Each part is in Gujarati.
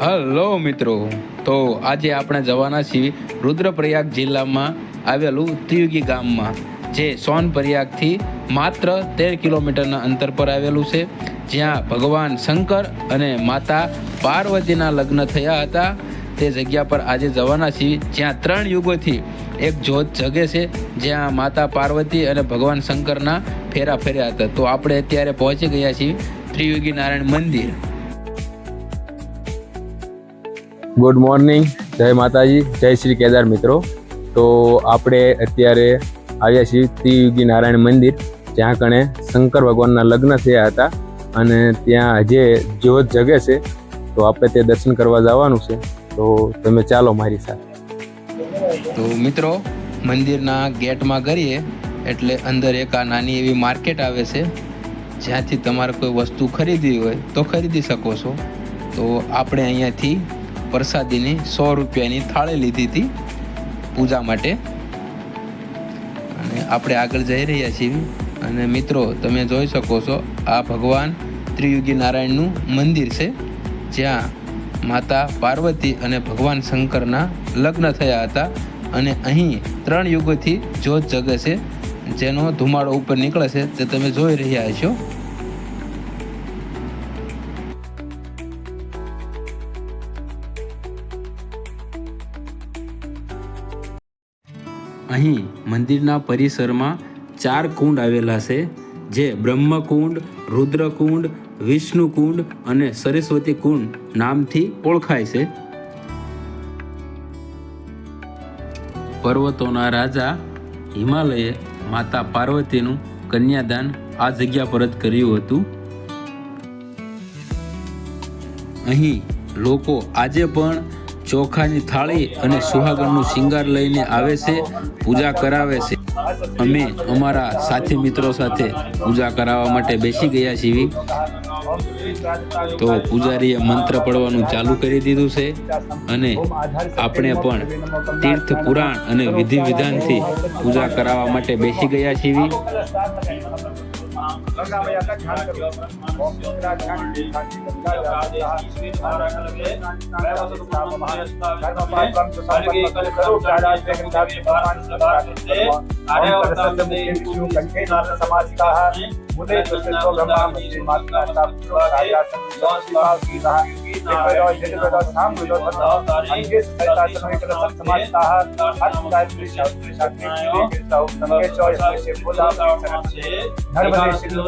હલો મિત્રો. તો આજે આપણે જવાના છીએ રુદ્રપ્રયાગ જિલ્લામાં આવેલું ત્રિયુગી ગામમાં, જે સોનપ્રયાગથી માત્ર તેર કિલોમીટરના અંતર પર આવેલું છે. જ્યાં ભગવાન શંકર અને માતા પાર્વતીના લગ્ન થયા હતા. તે જગ્યા પર આજે જવાના છીએ, જ્યાં ત્રણ યુગોથી એક જ્યોત જગે છે, જ્યાં માતા પાર્વતી અને ભગવાન શંકરના ફેરા ફેર્યા હતા. તો આપણે અત્યારે પહોંચી ગયા છીએ ત્રિયુગી નારાયણ મંદિર. ગુડ મોર્નિંગ જય માતાજી. જય શ્રી કેદાર મિત્રો. તો આપણે અત્યારે આવ્યા છીએ ત્રિયુગી નારાયણ મંદિર, જ્યાં કણે શંકર ભગવાનના લગ્ન થયા હતા. અને ત્યાં જે જ્યોત જગે છે, તો આપણે તે દર્શન કરવા જવાનું છે. તો તમે ચાલો મારી સાથે. તો મિત્રો, મંદિરના ગેટમાં કરીએ એટલે અંદર એક આ નાની એવી માર્કેટ આવે છે. જ્યાંથી તમારે કોઈ વસ્તુ ખરીદવી હોય તો ખરીદી શકો છો. તો આપણે અહીંયાથી પ્રસાદીની સો રૂપિયાની થાળી લીધી હતી પૂજા માટે. અને આપણે આગળ જઈ રહ્યા છીએ. અને મિત્રો, તમે જોઈ શકો છો, આ ભગવાન ત્રિયુગી નારાયણનું મંદિર છે, જ્યાં માતા પાર્વતી અને ભગવાન શંકરના લગ્ન થયા હતા. અને અહીં ત્રણ યુગોથી જ્યોત જગે છે, જેનો ધુમાડો ઉપર નીકળે છે, તે તમે જોઈ રહ્યા છો અહીં મંદિરના પરિસરમાં ચાર કુંડ આવેલા છે, જે બ્રહ્મકુંડ, રુદ્રકુંડ, વિષ્ણુકુંડ અને સરસ્વતી કુંડ નામથી ઓળખાય છે. પર્વતોના રાજા હિમાલયે માતા પાર્વતીનું કન્યાદાન આ જગ્યા પર જ કર્યું હતું. અહીં લોકો આજે પણ ચોખાની થાળી અને સુહાગણનું શિંગાર લઈને આવે છે, પૂજા કરાવે છે. અમે અમારા સાથી મિત્રો સાથે પૂજા કરાવવા માટે બેસી ગયા છીએ. તો પૂજારીએ મંત્ર પડવાનું ચાલુ કરી દીધું છે અને આપણે પણ તીર્થ પુરાણ અને વિધિ વિધાનથી પૂજા કરાવવા માટે બેસી ગયા છીએ. गंगा मैया का ध्यान करो ओम गंगा ध्यान गंगा मुदे प्रसिद्धो ब्रह्मा मंत्री माता पुत्र राजा संगीता वेदो वेदो साम वेदो तथा अंगे सहिता समय कल समाजताः अथ गायत्री शास्त्री शास्त्री कीर्तौ संगेशो यस्य बोधा नर्मदे सिंधु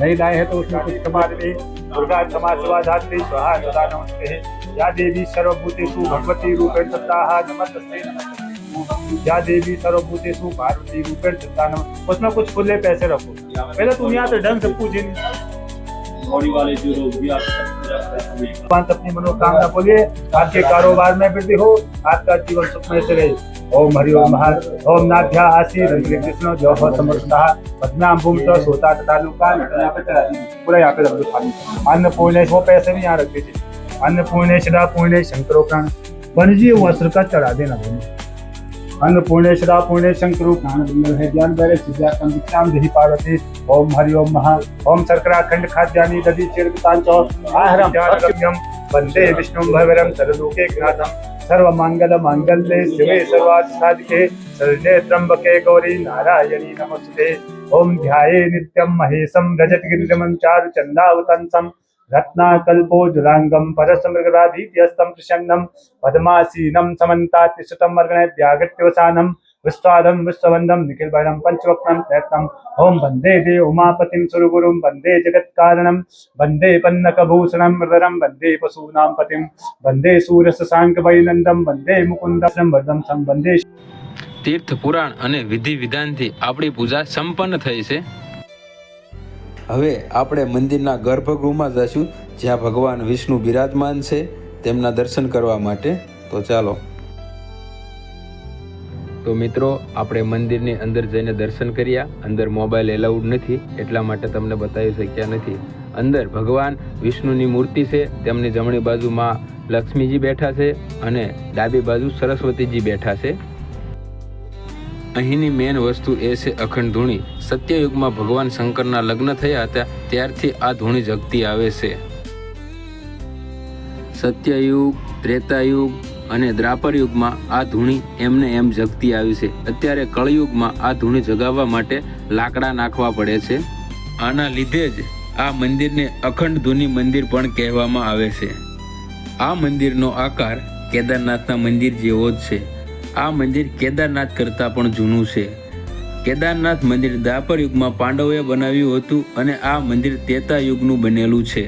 नहीं लाए हैं तो उसमें कुछ कमा दे दुर्गा क्षमा शिवा धात्री स्वाहा सदा नमस्ते या देवी सर्वभूतेषु भगवती रूपेण सत्ताः नमस्ते नमस्ते या देवी सर्वभूतेषु भारती रूपेण सत्ता नमः उसमें कुछ खुले पैसे रखो पहले तुम यहाँ से ढंग से पूछे बॉडी वाले जो लोग भी आपके भगवान अपनी मनोकामना बोलिए आपके कारोबार में वृद्धि हो आपका जीवन सुखमय से रहे ओम हरि ओम हर ओम नाभ्या आसी रंग कृष्ण जो हो समृद्धता पद्माम भूम तो सोता तथा लुका यहाँ पे चढ़ा दीजिए पूरा यहाँ पे रख दो खाली अन्न पूर्णेश वो पैसे भी यहाँ रख दीजिए अन्न पूर्णेश रा पूर्णेश शंकरो प्राण बनजी वस्त्र का चढ़ा देना भूमि अन्न पूर्णेश्वरा पूर्णे शंकरु प्राण बिंदु है ज्ञान वैरे सिद्धार्थम दीक्षाम देहि पार्वती ओम हरि ओम महा ओम शर्कराखंड खाद्यानि दधि चीर्गतांचो आहरम ध्यानगम्यम वंदे विष्णुं भैरवं सर्वलोके नाथम सर्वमंगल मांगल्ये शिवे सर्वार्थ साधिके शरण्ये त्र्यंबके गौरी नारायणी नमस्ते ओम ध्याये नित्यं महेशं रजतगिरिमं चारु चन्दावतंसं रत्नाकल्पोज्जलाङ्गं परसमृगराभीत्यस्तं प्रसन्नं पद्मासीनं समन्तातिशतं मर्गणैत्यागत्यवसानं विस्वादं विश्ववन्दं निखिलभरणं पञ्चवक्त्रं प्रयत्नम् ॐ वन्दे दे उमापतिं सुरगुरुं वन्दे जगत्कारणं वन्दे पन्नकभूषणं मृदरं वन्दे पशूनां पतिं वन्दे सूर्यशशाङ्कवैनन्दं वन्दे मुकुन्दं वरदं सं वन्दे તીર્થ પુરાણ અને વિધિ વિધાનથી આપણી પૂજા સંપન્ન થઈ છે હવે આપણે મંદિરના ગર્ભગૃહમાં જશું, જ્યાં ભગવાન વિષ્ણુ બિરાજમાન છે, તેમના દર્શન કરવા માટે. તો ચાલો. તો મિત્રો, આપણે મંદિરની અંદર જઈને દર્શન કર્યા. અંદર મોબાઈલ એલાઉડ નથી, એટલા માટે તમને બતાવી શક્યા નથી. અંદર ભગવાન વિષ્ણુની મૂર્તિ છે, તેમની જમણી બાજુમાં લક્ષ્મીજી બેઠા છે અને ડાબી બાજુ સરસ્વતીજી બેઠા છે. અહીંની મેન વસ્તુ એ છે અખંડ ધૂણી. સત્યયુગમાં ભગવાન શંકરના લગ્ન થયા હતા, ત્યારથી આ ધૂણી જગતી આવે છે. સત્યયુગ, ત્રેતાયુગ અને દ્રાપર યુગમાં આ ધૂણી એમને એમ જગતી આવી છે. અત્યારે કળયુગમાં આ ધૂણી જગાવવા માટે લાકડા નાખવા પડે છે. આના લીધે જ આ મંદિરને અખંડ ધૂની મંદિર પણ કહેવામાં આવે છે. આ મંદિરનો આકાર કેદારનાથના મંદિર જેવો જ છે. આ મંદિર કેદારનાથ કરતાં પણ જૂનું છે. કેદારનાથ મંદિર દ્વાપર યુગમાં પાંડવોએ બનાવ્યું હતું અને આ મંદિર તેતા યુગનું બનેલું છે.